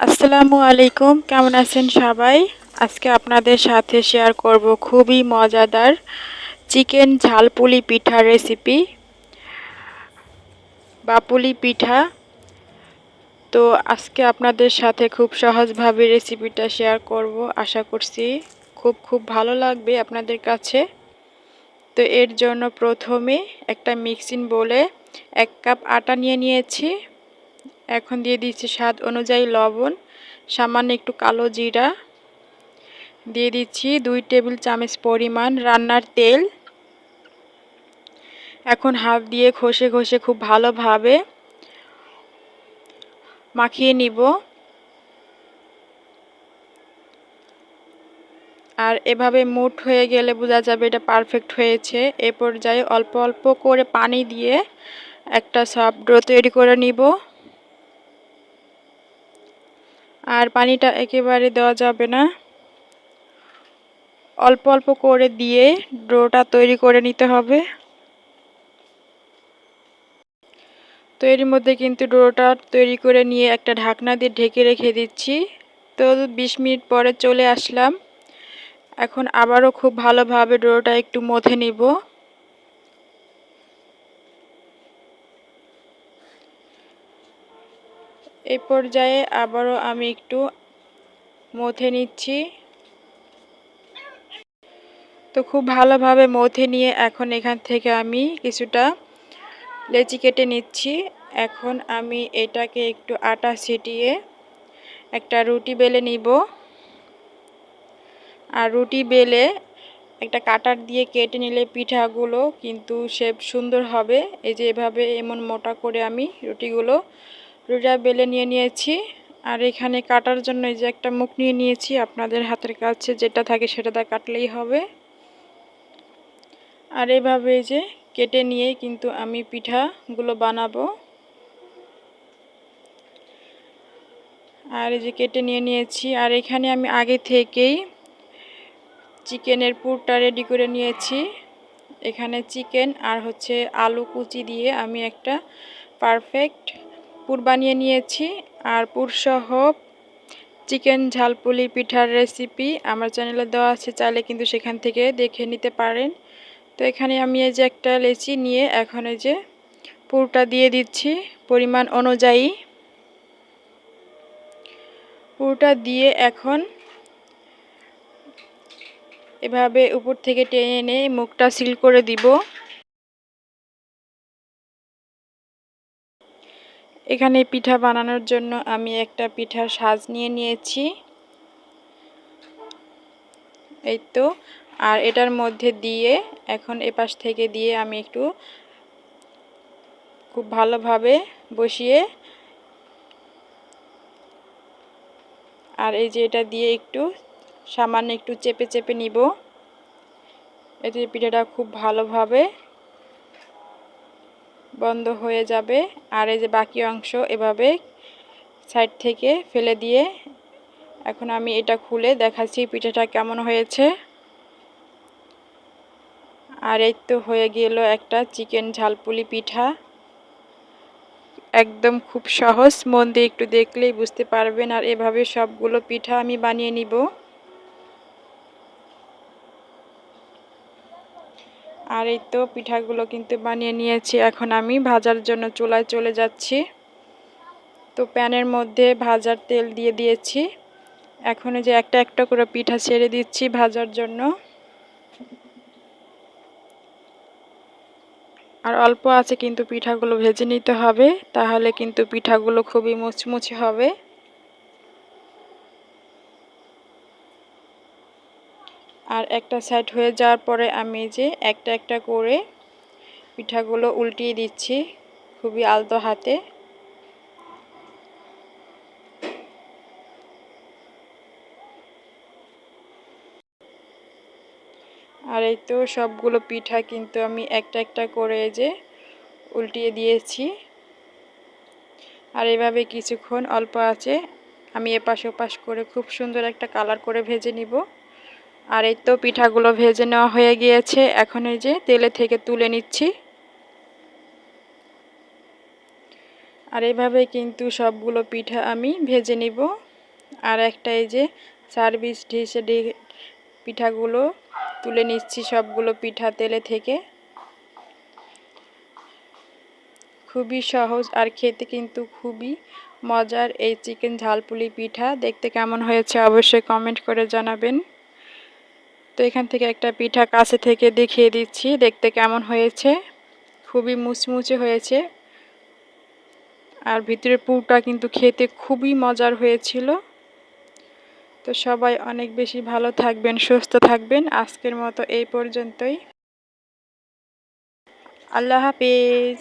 আসসালামু আলাইকুম, কেমন আছেন সবাই? আজকে আপনাদের সাথে শেয়ার করব খুবই মজাদার চিকেন ঝালপুলি পিঠার রেসিপি বা পুলি পিঠা। তো আজকে আপনাদের সাথে খুব সহজভাবে রেসিপিটা শেয়ার করব, আশা করছি খুব খুব ভালো লাগবে আপনাদের কাছে। তো এর জন্য প্রথমে একটা মিক্সিং বলে এক কাপ আটা নিয়ে নিয়েছি। এখন দিয়ে দিচ্ছি স্বাদ অনুযায়ী লবণ, সামান্য একটু কালো জিরা। দিয়ে দিচ্ছি দুই টেবিল চামচ পরিমাণ রান্নার তেল। এখন হাত দিয়ে ঘষে ঘষে খুব ভালোভাবে মাখিয়ে নিব। আর এভাবে মুঠ হয়ে গেলে বোঝা যাবে এটা পারফেক্ট হয়েছে। এ পর্যায়ে অল্প অল্প করে পানি দিয়ে একটা সফট ডো তৈরি করে নিব। আর পানিটা একেবারে দেওয়া যাবে না। অল্প অল্প করে দিয়ে ডোটা তৈরি করে নিতে হবে। তো এর মধ্যে কিন্তু ডোটা তৈরি করে নিয়ে একটা ঢাকনা দিয়ে ঢেকে রেখে দিচ্ছি। তো বিশ মিনিট পরে চলে আসলাম। এখন আবারও খুব ভালোভাবে ডোটা একটু মথে নিব। এই পর্যায়ে আবারও আমি একটু মথে নিচ্ছি। তো খুব ভালোভাবে মথে নিয়ে এখন এখান থেকে আমি কিছুটা লেচি কেটে নিচ্ছি। এখন আমি এটাকে একটু আটা ছিটিয়ে একটা রুটি বেলে নিব। আর রুটি বেলে একটা কাটার দিয়ে কেটে নিলে পিঠাগুলো কিন্তু শেপ সুন্দর হবে। এই যে এভাবে এমন মোটা করে আমি রুটিগুলো রুটা বেলে নিয়ে নিয়েছি। আর এখানে কাটার জন্য এই যে একটা মুখ নিয়ে নিয়েছি, আপনাদের হাতের কাছে যেটা থাকে সেটা দিয়ে কাটলেই হবে। আর এভাবে এই যে কেটে নিয়ে কিন্তু আমি পিঠাগুলো বানাবো। আর এই যে কেটে নিয়ে নিয়েছি, আর এখানে আমি আগে থেকেই চিকেনের পুরটা রেডি করে নিয়েছি। এখানে চিকেন আর হচ্ছে আলু কুচি দিয়ে আমি একটা পারফেক্ট পুর বানিয়ে নিয়েছি। আর পুরসহ চিকেন ঝালপুলি পিঠার রেসিপি আমার চ্যানেলে দেওয়া আছে, চাইলে কিন্তু সেখান থেকে দেখে নিতে পারেন। তো এখানে আমি এই যে একটা লেচি নিয়ে এখন এই যে পুরটা দিয়ে দিচ্ছি পরিমাণ অনুযায়ী। পুরটা দিয়ে এখন এভাবে উপর থেকে টেনে এনে মুখটা সিল করে দিব। এখানে পিঠা বানানোর জন্য আমি একটা পিঠার সাজ নিয়ে নিয়েছি। এই তো, আর এটার মধ্যে দিয়ে এখন এপাশ থেকে দিয়ে আমি একটু খুব ভালোভাবে বসিয়ে, আর এই যে এটা দিয়ে একটু সামান্য একটু চেপে চেপে নিব। এতে পিঠাটা খুব ভালোভাবে বন্ধ হয়ে যাবে। আর এই যে বাকি অংশ এভাবে সাইড থেকে ফেলে দিয়ে এখন আমি এটা খুলে দেখাচ্ছি পিঠাটা কেমন হয়েছে। আর এই তো হয়ে গেল একটা চিকেন ঝালপুলি পিঠা। একদম খুব সহজ, মন দিয়ে একটু দেখলেই বুঝতে পারবেন। আর এভাবে সবগুলো পিঠা আমি বানিয়ে নিব। আর এই তো পিঠাগুলো কিন্তু বানিয়ে নিয়েছি। এখন আমি ভাজার জন্য চুলায় চলে যাচ্ছি। তো প্যানের মধ্যে ভাজার তেল দিয়ে দিয়েছি। এখন যে একটা একটা করে পিঠা ছেড়ে দিচ্ছি ভাজার জন্য। আর অল্প আছে কিন্তু পিঠাগুলো ভেজে নিতে হবে, তাহলে কিন্তু পিঠাগুলো খুবই মুচমুচে হবে। আর একটা সাইড হয়ে যাওয়ার পরে আমি যে একটা একটা করে পিঠাগুলো উল্টিয়ে দিচ্ছি খুবই আলতো হাতে। আর এই তো সবগুলো পিঠা কিন্তু আমি একটা একটা করে যে উল্টিয়ে দিয়েছি। আর এভাবে কিছুক্ষণ অল্প আছে, আমি এপাশ ওপাশ করে খুব সুন্দর একটা কালার করে ভেজে নিব। আর এই তো পিঠাগুলো ভেজে নেওয়া হয়ে গিয়েছে। এখন এই যে তেলে থেকে তুলে নিচ্ছি। আর এভাবে কিন্তু সবগুলো পিঠা আমি ভেজে নিব। আর একটা এই যে সার্ভিস ডিশে পিঠাগুলো তুলে নিচ্ছি সবগুলো পিঠা তেলে থেকে। খুবই সহজ আর খেতে কিন্তু খুবই মজার এই চিকেন ঝালপুলি পিঠা। দেখতে কেমন হয়েছে অবশ্যই কমেন্ট করে জানাবেন। তো এখান থেকে একটা পিঠা কাছে থেকে দেখিয়ে দিচ্ছি। দেখতে কেমন হয়েছে? খুবই মুচমুচে হয়েছে। আর ভিতরের পুরটা কিন্তু খেতে খুবই মজার হয়েছিল। তো সবাই অনেক বেশি ভালো থাকবেন, সুস্থ থাকবেন। আজকের মতো এই পর্যন্তই। আল্লাহ হাফিজ।